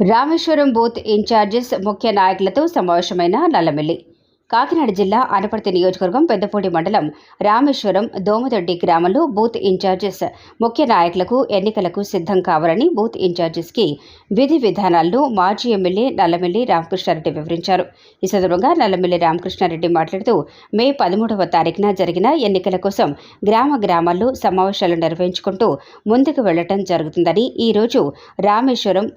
Rameswaram booth in-charges ముఖ్య నాయకులతో సమావేశమైన నల్లమిల్లి. కాకినాడ జిల్లా అనపర్తి నియోజకవర్గం పెద్దపూడి మండలం రామేశ్వరం దోమదొడ్డి గ్రామంలో బూత్ ఇన్ఛార్జెస్ ముఖ్య నాయకులకు ఎన్నికలకు సిద్ధం కావాలని బూత్ ఇన్ఛార్జెస్కి విధి విధానాలను మాజీ ఎమ్మెల్యే నల్లమిల్లి రామకృష్ణారెడ్డి వివరించారు. ఈ సందర్భంగా నల్లమిల్లి రామకృష్ణారెడ్డి మాట్లాడుతూ మే పదమూడవ తారీఖున జరిగిన ఎన్నికల కోసం గ్రామ గ్రామాల్లో సమావేశాలు నిర్వహించుకుంటూ ముందుకు వెళ్ళటం జరుగుతుందని ఈరోజు రామేశ్వరం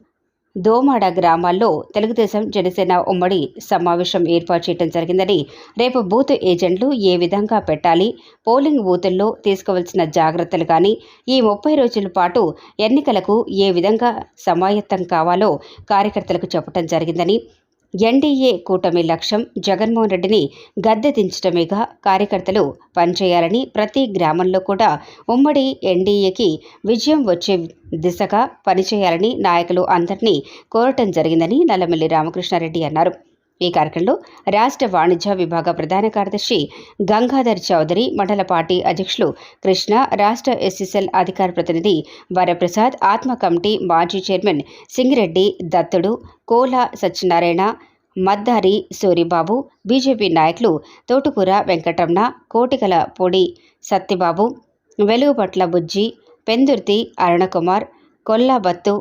దోమాడ గ్రామాల్లో తెలుగుదేశం జనసేన ఉమ్మడి సమావేశం ఏర్పాటు చేయడం జరిగిందని రేపు బూత్ ఏజెంట్లు ఏ విధంగా పెట్టాలి పోలింగ్ బూతుల్లో తీసుకోవాల్సిన జాగ్రత్తలు కానీ ఈ ముప్పై రోజుల పాటు ఎన్నికలకు ఏ విధంగా సమాయత్తం కావాలో కార్యకర్తలకు చెప్పడం జరిగిందని ఎన్డీఏ కూటమి లక్ష్యం జగన్మోహన్ రెడ్డిని గద్దె దించడమేగా కార్యకర్తలు పనిచేయాలని ప్రతి గ్రామంలో కూడా ఉమ్మడి ఎన్డీఏకి విజయం వచ్చే దిశగా పనిచేయాలని నాయకులు అందరినీ కోరటం జరిగిందని నల్లమల్లి రామకృష్ణారెడ్డి అన్నారు. ఈ కార్యక్రమంలో రాష్ట్ర వాణిజ్య విభాగ ప్రధాన కార్యదర్శి గంగాధర్ చౌదరి మండల పార్టీ అధ్యక్షులు కృష్ణ రాష్ట్ర ఎస్ఎస్ఎల్ అధికార ప్రతినిధి వరప్రసాద్ ఆత్మ కమిటీ మాజీ చైర్మన్ సింగిరెడ్డి దత్తుడు కోల సత్యనారాయణ మద్దారి సూరిబాబు బీజేపీ నాయకులు తోటుకూర వెంకటరమణ కోటికల పొడి సత్యబాబు వెలుగుపట్ల బుజ్జి పెందుర్తి అరుణకుమార్ కొల్లాబత్తు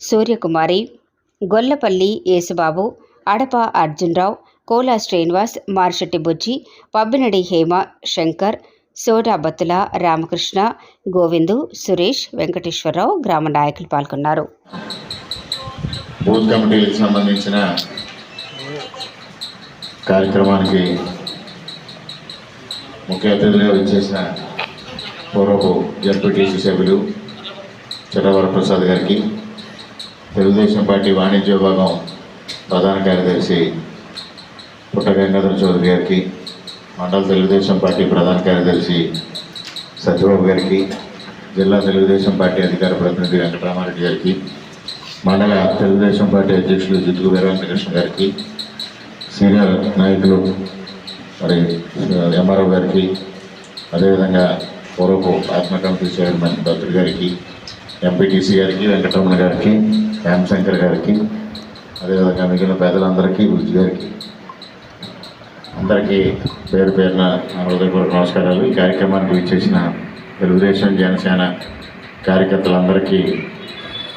సూర్యకుమారి గొల్లపల్లి యేసుబాబు అడప అర్జున్రావు కోలా శ్రీనివాస్ మార్షెట్టి బుజ్జి పబ్బినడి హేమ శంకర్ సోడా బత్తుల రామకృష్ణ గోవిందు సురేష్ వెంకటేశ్వరరావు గ్రామ నాయకులు పాల్గొన్నారు. బూత్ కమిటీలకు సంబంధించిన కార్యక్రమానికి ముఖ్య అతిథులుగా వచ్చేసిన పూర్వపు ఎంపీటీసీ సభ్యులు చిరవర ప్రసాద్ గారికి తెలుగుదేశం పార్టీ వాణిజ్య విభాగం ప్రధాన కార్యదర్శి పుట్ట గంగాధర చౌదరి గారికి మండల తెలుగుదేశం పార్టీ ప్రధాన కార్యదర్శి సత్యబాబు గారికి జిల్లా తెలుగుదేశం పార్టీ అధికార ప్రతినిధి వెంకటరామారెడ్డి గారికి మండల తెలుగుదేశం పార్టీ అధ్యక్షులు జిత్తుకు వీరవంతకృష్ణ గారికి సీనియర్ నాయకులు మరి ఎంఆర్ఓ గారికి అదేవిధంగా పూర్వపు ఆత్మ కమిటీ చైర్మన్ దత్తుడు గారికి ఎంపీటీసీ గారికి వెంకటరమణ గారికి రామశంకర్ గారికి అదేవిధంగా మిగిలిన పేదలందరికీ బుజ్జి గారికి అందరికీ పేరు పేరున హృదయపూర్వక నమస్కారాలు. ఈ కార్యక్రమానికి విచ్చేసిన తెలుగుదేశం జనసేన కార్యకర్తలందరికీ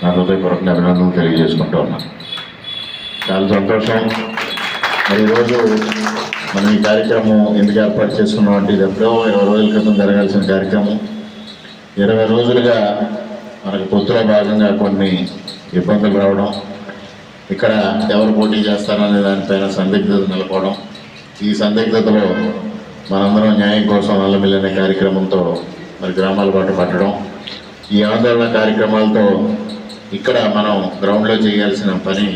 నా హృదయపూర్వక అభినందనలు తెలియజేసుకుంటూ ఉన్నాను. చాలా సంతోషం. మరి ఈరోజు మనం ఈ కార్యక్రమం ఎందుకు ఏర్పాటు చేసుకున్నాం అంటే ఇది ఎప్పుడో ఇరవై రోజుల క్రితం జరగాల్సిన కార్యక్రమం. ఇరవై రోజులుగా మనకు పొత్తులో భాగంగా కొన్ని ఇబ్బందులు రావడం ఇక్కడ ఎవరు పోటీ చేస్తారనే దానిపైన సందిగ్ధత నెలకోవడం ఈ సందిగ్ధతలో మనందరం న్యాయం కోసం అల్లమిల్లనే కార్యక్రమంతో మరి గ్రామాల పాటు పట్టడం ఈ ఆందోళన కార్యక్రమాలతో ఇక్కడ మనం గ్రౌండ్లో చేయాల్సిన పని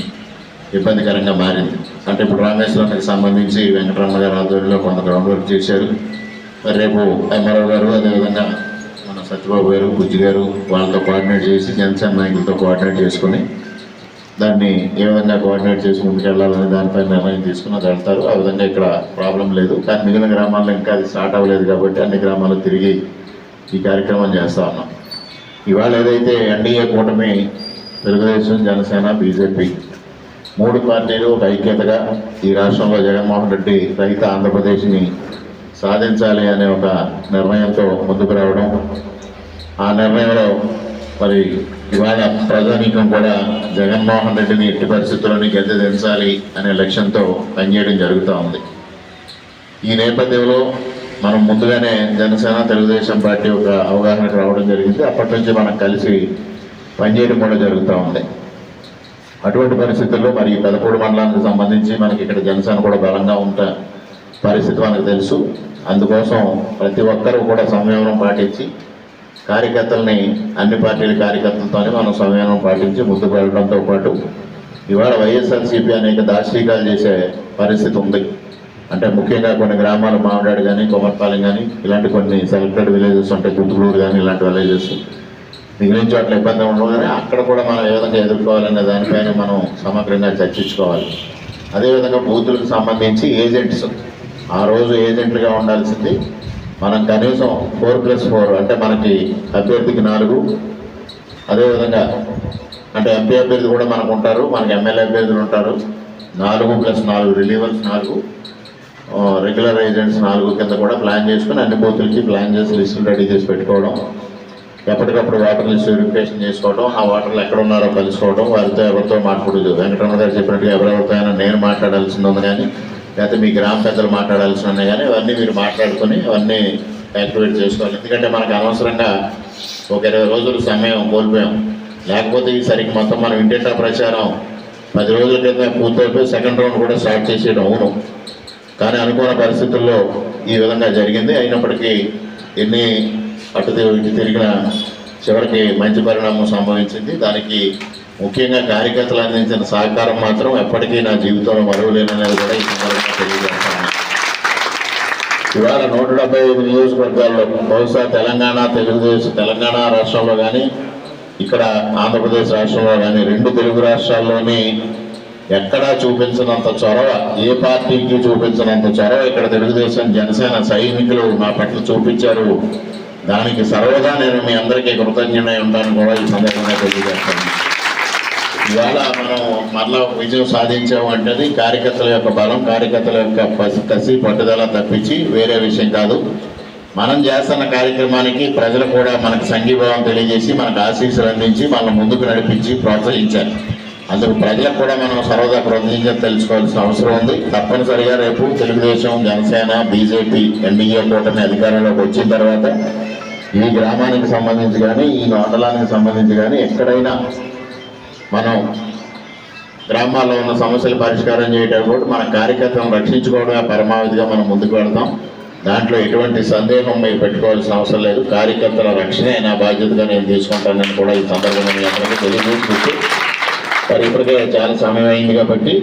ఇబ్బందికరంగా మారింది. అంటే ఇప్పుడు రామేశ్వరానికి సంబంధించి వెంకటరమ్మ గారి ఆధ్వర్యంలో కొంత గ్రౌండ్ వర్క్ చేశారు. మరి రేపు ఎంఆర్ఓ గారు అదేవిధంగా మన సత్యబాబు గారు బుజ్జి గారు వాళ్ళతో కోఆర్డినేట్ చేసి జనసేన నాయకులతో కోఆర్డినేట్ చేసుకుని దాన్ని ఏ విధంగా కోఆర్డినేట్ చేసి ముందుకెళ్ళాలనే దానిపై నిర్ణయం తీసుకుని వెళ్తారు. ఆ విధంగా ఇక్కడ ప్రాబ్లం లేదు. కానీ మిగిలిన గ్రామాల్లో ఇంకా అది స్టార్ట్ అవ్వలేదు కాబట్టి అన్ని గ్రామాల్లో తిరిగి ఈ కార్యక్రమం చేస్తా ఉన్నాం. ఇవాళ ఏదైతే ఎన్డీఏ కూటమి తెలుగుదేశం జనసేన బీజేపీ మూడు పార్టీలు ఒక ఐక్యతగా ఈ రాష్ట్రంలో జగన్మోహన్ రెడ్డి రహిత ఆంధ్రప్రదేశ్ని సాధించాలి అనే ఒక నిర్ణయంతో ముందుకు రావడం ఆ నిర్ణయంలో మరి ఇవాళ ప్రజానీకం కూడా జగన్మోహన్ రెడ్డిని ఎట్టి పరిస్థితుల్లోని గద్దె దించాలి అనే లక్ష్యంతో పనిచేయడం జరుగుతూ ఉంది. ఈ నేపథ్యంలో మనం ముందుగానే జనసేన తెలుగుదేశం పార్టీ ఒక అవగాహనకు రావడం జరిగింది. అప్పటి నుంచి మనం కలిసి పనిచేయడం కూడా జరుగుతూ ఉంది. అటువంటి పరిస్థితుల్లో మరి ఈ పెదపూడి మండలానికి సంబంధించి మనకి ఇక్కడ జనసేన కూడా బలంగా ఉంట పరిస్థితి మనకు తెలుసు. అందుకోసం ప్రతి ఒక్కరూ కూడా సంయమనం పాటించి కార్యకర్తలని అన్ని పార్టీల కార్యకర్తలతోనే మనం సంయమనం పాటించి ముందుకు వెళ్ళడంతో పాటు ఇవాళ వైఎస్ఆర్సీపీ అనేక దార్శికాలు చేసే పరిస్థితి ఉంది. అంటే ముఖ్యంగా కొన్ని గ్రామాలు మామిడాడు కానీ కొమర్పాలెం కానీ ఇలాంటి కొన్ని సెలెక్టెడ్ విలేజెస్ ఉంటాయి గుంతులూరు కానీ ఇలాంటి విలేజెస్. మిగిలిన చోట్ల ఇబ్బంది ఉండవు కానీ అక్కడ కూడా మనం ఏ విధంగా ఎదుర్కోవాలనే దానిపైన మనం సమగ్రంగా చర్చించుకోవాలి. అదేవిధంగా బూతులకు సంబంధించి ఏజెంట్స్ ఆ రోజు ఏజెంట్లుగా ఉండాల్సింది మనం కనీసం ఫోర్ ప్లస్ ఫోర్ అంటే మనకి అభ్యర్థికి నాలుగు. అదేవిధంగా అంటే ఎంపీ అభ్యర్థి కూడా మనకు ఉంటారు మనకి ఎమ్మెల్యే అభ్యర్థులు ఉంటారు. నాలుగు ప్లస్ నాలుగు రిలీవర్స్ నాలుగు. రెగ్యులర్ ఏజెంట్స్ నాలుగు కింద కూడా ప్లాన్ చేసుకుని అన్ని బూతులకి ప్లాన్ చేసి లిస్టులు రెడీ చేసి పెట్టుకోవడం. ఎప్పటికప్పుడు వాటర్ లిస్ట్ వెరిఫికేషన్ చేసుకోవడం ఆ వాటర్లు ఎక్కడ ఉన్నారో కలుసుకోవడం వారితో ఎవరితో మాట్లాడదు వెంకటరమణ గారు చెప్పినట్టుగా ఎవరెవరితో అయినా నేను మాట్లాడాల్సింది ఉంది కానీ లేకపోతే మీ గ్రామ పెద్దలు మాట్లాడాల్సి ఉన్నాయి కానీ అవన్నీ మీరు మాట్లాడుకొని అవన్నీ యాక్టివేట్ చేసుకోవాలి. ఎందుకంటే మనకు అనవసరంగా ఒక ఇరవై రోజులు సమయం కోల్పోయాం. లేకపోతే ఈ సరికి మొత్తం మనం ఇంటింటా ప్రచారం పది రోజుల క్రితం పూర్తయిపోయి సెకండ్ రౌండ్ కూడా స్టార్ట్ చేసేయడం అవును. కానీ అనుకున్న పరిస్థితుల్లో ఈ విధంగా జరిగింది. అయినప్పటికీ ఎన్ని అటు ఇటు తిరిగిన చివరికి మంచి పరిణామం సంభవించింది. దానికి ముఖ్యంగా కార్యకర్తలు అందించిన సహకారం మాత్రం ఎప్పటికీ నా జీవితంలో మరువలేననేది కూడా ఈ సందర్భంగా తెలియజేస్తాను. ఇవాళ నూట డెబ్బై ఐదు నియోజకవర్గాల్లో బహుశా తెలంగాణ తెలుగుదేశం తెలంగాణ రాష్ట్రంలో కానీ ఇక్కడ ఆంధ్రప్రదేశ్ రాష్ట్రంలో కానీ రెండు తెలుగు రాష్ట్రాల్లోని ఎక్కడా చూపించినంత చొరవ ఏ పార్టీకి చూపించినంత చొరవ ఇక్కడ తెలుగుదేశం జనసేన సైనికులు నా పట్ల చూపించారు. దానికి సర్వదా నేను మీ అందరికీ కృతజ్ఞుడై ఉంటాను కూడా ఈ సందర్భంగా తెలియజేస్తాను. ఇవాళ మనం మరలా విజయం సాధించాము అంటే కార్యకర్తల యొక్క బలం కార్యకర్తల యొక్క కసి పట్టుదల తప్పించి వేరే విషయం కాదు. మనం చేస్తున్న కార్యక్రమానికి ప్రజలు కూడా మనకు సంఘీభావం తెలియజేసి మనకు ఆశీస్సులు అందించి మనల్ని ముందుకు నడిపించి ప్రోత్సహించారు అందుకు ప్రజలకు కూడా మనం సర్వదా కృతజ్ఞత తెలుసుకోవాల్సిన అవసరం ఉంది. తప్పనిసరిగా రేపు తెలుగుదేశం జనసేన బీజేపీ ఎన్డీఏ కూటమి అధికారంలోకి వచ్చిన తర్వాత ఈ గ్రామానికి సంబంధించి కానీ ఈ మండలానికి సంబంధించి కానీ ఎక్కడైనా మనం గ్రామాల్లో ఉన్న సమస్యలు పరిష్కారం చేయడం కూడా మన కార్యకర్తలను రక్షించుకోవడమే పరమావధిగా మనం ముందుకు వెళ్తాం. దాంట్లో ఎటువంటి సందేహం మీరు పెట్టుకోవాల్సిన అవసరం లేదు. కార్యకర్తల రక్షణే నా బాధ్యతగా నేను తీసుకుంటానని కూడా ఈ సందర్భంగా మీ అందరికీ తెలియజేసుకుంటూ మరి ఇప్పటికే చాలా సమయం అయింది కాబట్టి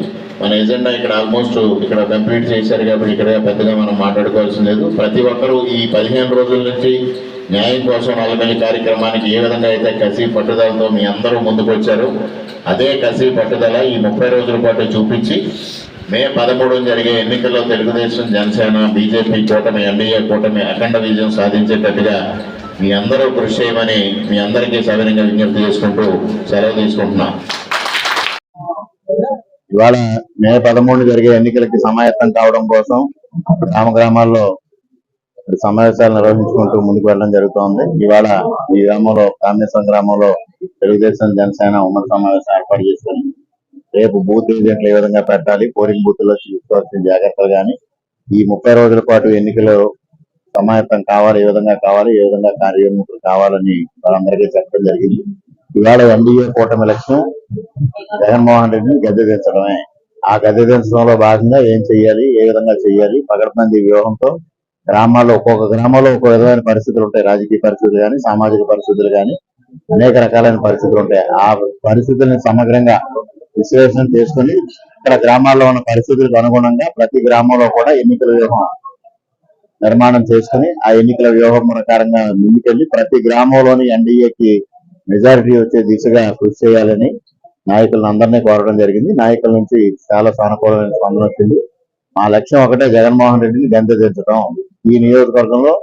మన ఎజెండా ఇక్కడ ఆల్మోస్ట్ ఇక్కడ కంప్లీట్ చేశారు కాబట్టి ఇక్కడ పెద్దగా మనం మాట్లాడుకోవాల్సిన లేదు. ప్రతి ఒక్కరూ ఈ పదిహేను రోజుల నుంచి న్యాయం కోసం నలభై కార్యక్రమానికి ఏ విధంగా అయితే కసి పట్టుదలతో మీ అందరూ ముందుకు వచ్చారు అదే కసి పట్టుదల ఈ ముప్పై రోజుల పాటు చూపించి మే పదమూడున జరిగే ఎన్నికల్లో తెలుగుదేశం జనసేన బీజేపీ కూటమి ఎన్డీఏ కూటమి అఖండ విజయం సాధించేటట్టుగా మీ అందరూ కృషి చేయమని మీ అందరికీ సవినంగా విజ్ఞప్తి చేసుకుంటూ సెలవు తీసుకుంటున్నాం. ఇవాళ మే పదమూడు జరిగే ఎన్నికలకి సమాయత్తం కావడం కోసం గ్రామ గ్రామాల్లో సమావేశాలు నిర్వహించుకుంటూ ముందుకు వెళ్ళడం జరుగుతోంది. ఇవాళ ఈ గ్రామంలో కామేశ్వరం గ్రామంలో తెలుగుదేశం జనసేన ఉమ్మడి సమావేశం ఏర్పాటు చేశారు. రేపు బూత్ ఏజెంట్లు ఏ విధంగా పెట్టాలి పోలింగ్ బూత్లో తీసుకోవాల్సిన జాగ్రత్తలు కానీ ఈ ముప్పై రోజుల పాటు ఎన్నికలు సమాయత్తం కావాలి ఏ విధంగా కావాలి ఏ విధంగా కార్యోన్ముఖులు కావాలని వాళ్ళందరికీ చెప్పడం జరిగింది. ఇవాళ ఎన్డీఏ కూటమి లక్ష్యం జగన్మోహన్ రెడ్డిని గద్దె దించడమే ఆ గద్దె దించడంలో భాగంగా ఏం చెయ్యాలి ఏ విధంగా చెయ్యాలి పగడబందీ వ్యూహంతో గ్రామాల్లో ఒక్కొక్క గ్రామంలో ఒక్కొక్క విధమైన పరిస్థితులు ఉంటాయి. రాజకీయ పరిస్థితులు కానీ సామాజిక పరిస్థితులు కానీ అనేక రకాలైన పరిస్థితులు ఉంటాయి. ఆ పరిస్థితుల్ని సమగ్రంగా విశ్లేషణ చేసుకుని ఇక్కడ గ్రామాల్లో ఉన్న పరిస్థితులకు అనుగుణంగా ప్రతి గ్రామంలో కూడా ఎన్నికల వ్యూహం నిర్మాణం చేసుకుని ఆ ఎన్నికల వ్యూహం ప్రకారంగా ముందుకెళ్ళి ప్రతి గ్రామంలోని ఎన్డీఏకి మెజారిటీ వచ్చే దిశగా కృషి చేయాలని నాయకులను అందరినీ కోరడం జరిగింది. నాయకుల నుంచి చాలా సానుకూలమైన స్పందన వచ్చింది. మా లక్ష్యం ఒకటే జగన్మోహన్ రెడ్డిని గంతె ఈ నియోజకవర్గంలో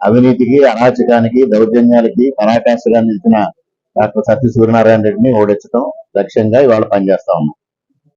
అవినీతికి అరాచకానికి దౌర్జన్యాలకి పరాకాష్ఠగా నిలిచిన డాక్టర్ సత్య సూర్యనారాయణ రెడ్డిని ఓడించడం లక్ష్యంగా ఇవాళ పనిచేస్తా ఉన్నాం.